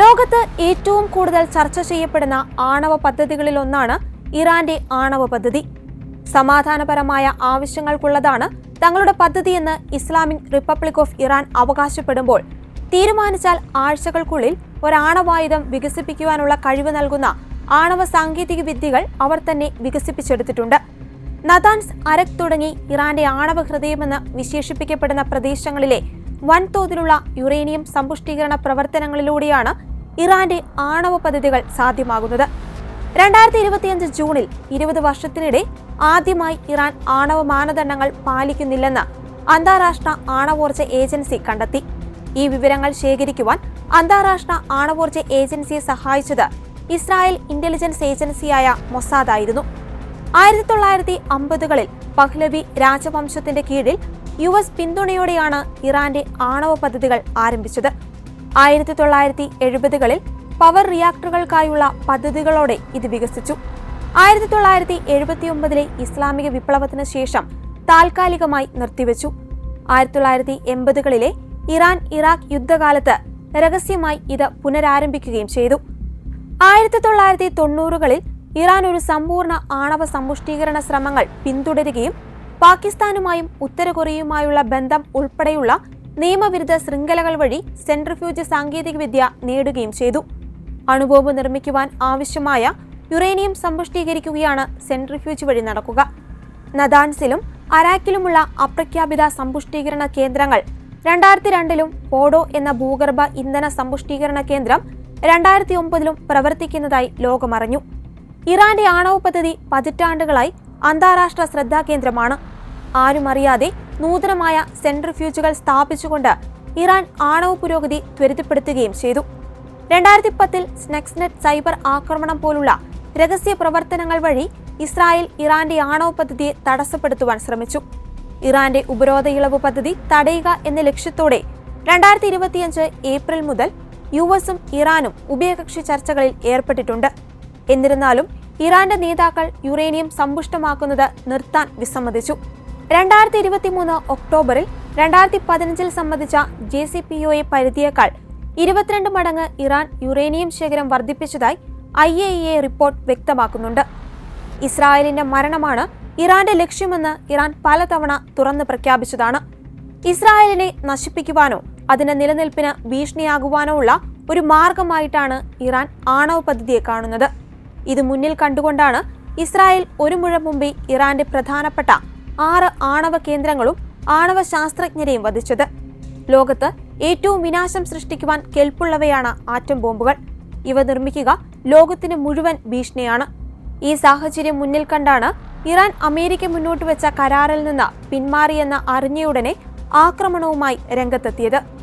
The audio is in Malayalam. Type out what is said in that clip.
ലോകത്ത് ഏറ്റവും കൂടുതൽ ചർച്ച ചെയ്യപ്പെടുന്ന ആണവ പദ്ധതികളിൽ ഒന്നാണ് ഇറാന്റെ ആണവ പദ്ധതി. സമാധാനപരമായ ആവശ്യങ്ങൾക്കുള്ളതാണ് തങ്ങളുടെ പദ്ധതിയെന്ന് ഇസ്ലാമിക് റിപ്പബ്ലിക് ഓഫ് ഇറാൻ അവകാശപ്പെടുമ്പോൾ തീരുമാനിച്ചാൽ ആഴ്ചകൾക്കുള്ളിൽ ഒരാണവായുധം വികസിപ്പിക്കുവാനുള്ള കഴിവ് നൽകുന്ന ആണവ സാങ്കേതിക വിദ്യകൾ അവർ തന്നെ വികസിപ്പിച്ചെടുത്തിട്ടുണ്ട്. നദാൻസ് അരക് തുടങ്ങി ഇറാന്റെ ആണവ ഹൃദയമെന്ന് വിശേഷിപ്പിക്കപ്പെടുന്ന പ്രദേശങ്ങളിലെ വൻതോതിലുള്ള യുറേനിയം സമ്പുഷ്ടീകരണ പ്രവർത്തനങ്ങളിലൂടെയാണ് ഇറാന്റെ ആണവ പദ്ധതികൾ സാധ്യമാകുന്നത്. രണ്ടായിരത്തി ഇരുപത്തിയഞ്ച് ജൂണിൽ ഇരുപത് വർഷത്തിനിടെ ആദ്യമായി ഇറാൻ ആണവ മാനദണ്ഡങ്ങൾ പാലിക്കുന്നില്ലെന്ന് അന്താരാഷ്ട്ര ആണവോർജ ഏജൻസി കണ്ടെത്തി. ഈ വിവരങ്ങൾ ശേഖരിക്കുവാൻ അന്താരാഷ്ട്ര ആണവോർജ ഏജൻസിയെ സഹായിച്ചത് ഇസ്രായേൽ ഇന്റലിജൻസ് ഏജൻസിയായ മൊസാദായിരുന്നു. ആയിരത്തി തൊള്ളായിരത്തി അമ്പതുകളിൽ പഹ്ലവി രാജവംശത്തിന്റെ കീഴിൽ യു എസ് പിന്തുണയോടെയാണ് ഇറാന്റെ ആണവ പദ്ധതികൾ ആരംഭിച്ചത്. ആയിരത്തി തൊള്ളായിരത്തി എഴുപതുകളിൽ പവർ റിയാക്ടറുകൾക്കായുള്ള പദ്ധതികളോടെ ഇത് വികസിച്ചു. ആയിരത്തി തൊള്ളായിരത്തി എഴുപത്തിയൊമ്പതിലെ ഇസ്ലാമിക വിപ്ലവത്തിന് ശേഷം താൽക്കാലികമായി നിർത്തിവെച്ചു. ആയിരത്തി തൊള്ളായിരത്തി എൺപതുകളിലെ ഇറാൻ ഇറാഖ് യുദ്ധകാലത്ത് രഹസ്യമായി ഇത് പുനരാരംഭിക്കുകയും ചെയ്തു. ആയിരത്തി തൊള്ളായിരത്തി തൊണ്ണൂറുകളിൽ ഇറാൻ ഒരു സമ്പൂർണ ആണവ സമ്പുഷ്ടീകരണ ശ്രമങ്ങൾ പിന്തുടരുകയും പാകിസ്ഥാനുമായും ഉത്തര കൊറിയയുമായുള്ള ബന്ധം ഉൾപ്പെടെയുള്ള നിയമവിരുദ്ധ ശൃംഖലകൾ വഴി സെൻട്രിഫ്യൂജ് സാങ്കേതികവിദ്യ നേടുകയും ചെയ്തു. അണുബോംബ് നിർമ്മിക്കുവാൻ ആവശ്യമായ യുറേനിയം സമ്പുഷ്ടീകരിക്കുകയാണ് സെൻട്രിഫ്യൂജ് വഴി നടക്കുക. നദാൻസിലും അരാക്കിലുമുള്ള അപ്രഖ്യാപിത സമ്പുഷ്ടീകരണ കേന്ദ്രങ്ങൾ രണ്ടായിരത്തി രണ്ടിലും പോഡോ എന്ന ഭൂഗർഭ ഇന്ധന സമ്പുഷ്ടീകരണ കേന്ദ്രം രണ്ടായിരത്തി ഒമ്പതിലും പ്രവർത്തിക്കുന്നതായി ലോകമറിഞ്ഞു. ഇറാന്റെ ആണവ പദ്ധതി പതിറ്റാണ്ടുകളായി അന്താരാഷ്ട്ര ശ്രദ്ധാകേന്ദ്രമാണ്. ആരും അറിയാതെ നൂതനമായ സെൻട്രിഫ്യൂജുകൾ സ്ഥാപിച്ചുകൊണ്ട് ഇറാൻ ആണവ പുരോഗതി ത്വരിതപ്പെടുത്തുകയും ചെയ്തു. രണ്ടായിരത്തി പത്തിൽ സ്നെക്സ്നെറ്റ് സൈബർ ആക്രമണം പോലുള്ള രഹസ്യ പ്രവർത്തനങ്ങൾ വഴി ഇസ്രായേൽ ഇറാന്റെ ആണവ പദ്ധതിയെ തടസ്സപ്പെടുത്തുവാൻ ശ്രമിച്ചു. ഇറാന്റെ ഉപരോധ ഇളവ് പദ്ധതി തടയുക എന്ന ലക്ഷ്യത്തോടെ രണ്ടായിരത്തി ഇരുപത്തിയഞ്ച് ഏപ്രിൽ മുതൽ യു എസും ഇറാനും ഉഭയകക്ഷി ചർച്ചകളിൽ ഏർപ്പെട്ടിട്ടുണ്ട്. എന്നിരുന്നാലും ഇറാന്റെ നേതാക്കൾ യുറേനിയം സമ്പുഷ്ടമാക്കുന്നത് നിർത്താൻ വിസമ്മതിച്ചു. രണ്ടായിരത്തി ഇരുപത്തി മൂന്ന് ഒക്ടോബറിൽ രണ്ടായിരത്തി പതിനഞ്ചിൽ സംബന്ധിച്ച ജെ സി പി ഒയെ പരിധിയേക്കാൾ ഇരുപത്തിരണ്ട് മടങ്ങ് ഇറാൻ യുറേനിയം ശേഖരം വർദ്ധിപ്പിച്ചതായി I A E A report വ്യക്തമാക്കുന്നുണ്ട്. ഇസ്രായേലിന്റെ മരണമാണ് ഇറാന്റെ ലക്ഷ്യമെന്ന് ഇറാൻ പലതവണ തുറന്നു പ്രഖ്യാപിച്ചതാണ്. ഇസ്രായേലിനെ നശിപ്പിക്കുവാനോ അതിന്റെ നിലനിൽപ്പിന് ഭീഷണിയാകുവാനോ ഉള്ള ഒരു മാർഗമായിട്ടാണ് ഇറാൻ ആണവ പദ്ധതിയെ കാണുന്നത്. ഇത് മുന്നിൽ കണ്ടുകൊണ്ടാണ് ഇസ്രായേൽ ഒരു മുഴം മുമ്പേ ഇറാന്റെ പ്രധാനപ്പെട്ട ആറ് ആണവ കേന്ദ്രങ്ങളും ആണവ ശാസ്ത്രജ്ഞരെയും വധിച്ചത്. ലോകത്ത് ഏറ്റവും വിനാശം സൃഷ്ടിക്കുവാൻ കെൽപ്പുള്ളവയാണ് ആറ്റം ബോംബുകൾ. ഇവ നിർമ്മിക്കുക ലോകത്തിന് മുഴുവൻ ഭീഷണിയാണ്. ഈ സാഹചര്യം മുന്നിൽ കണ്ടാണ് ഇറാൻ അമേരിക്ക മുന്നോട്ട് വെച്ച കരാറിൽ നിന്ന് പിന്മാറിയെന്ന് അറിഞ്ഞയുടനെ ആക്രമണവുമായി രംഗത്തെത്തിയത്.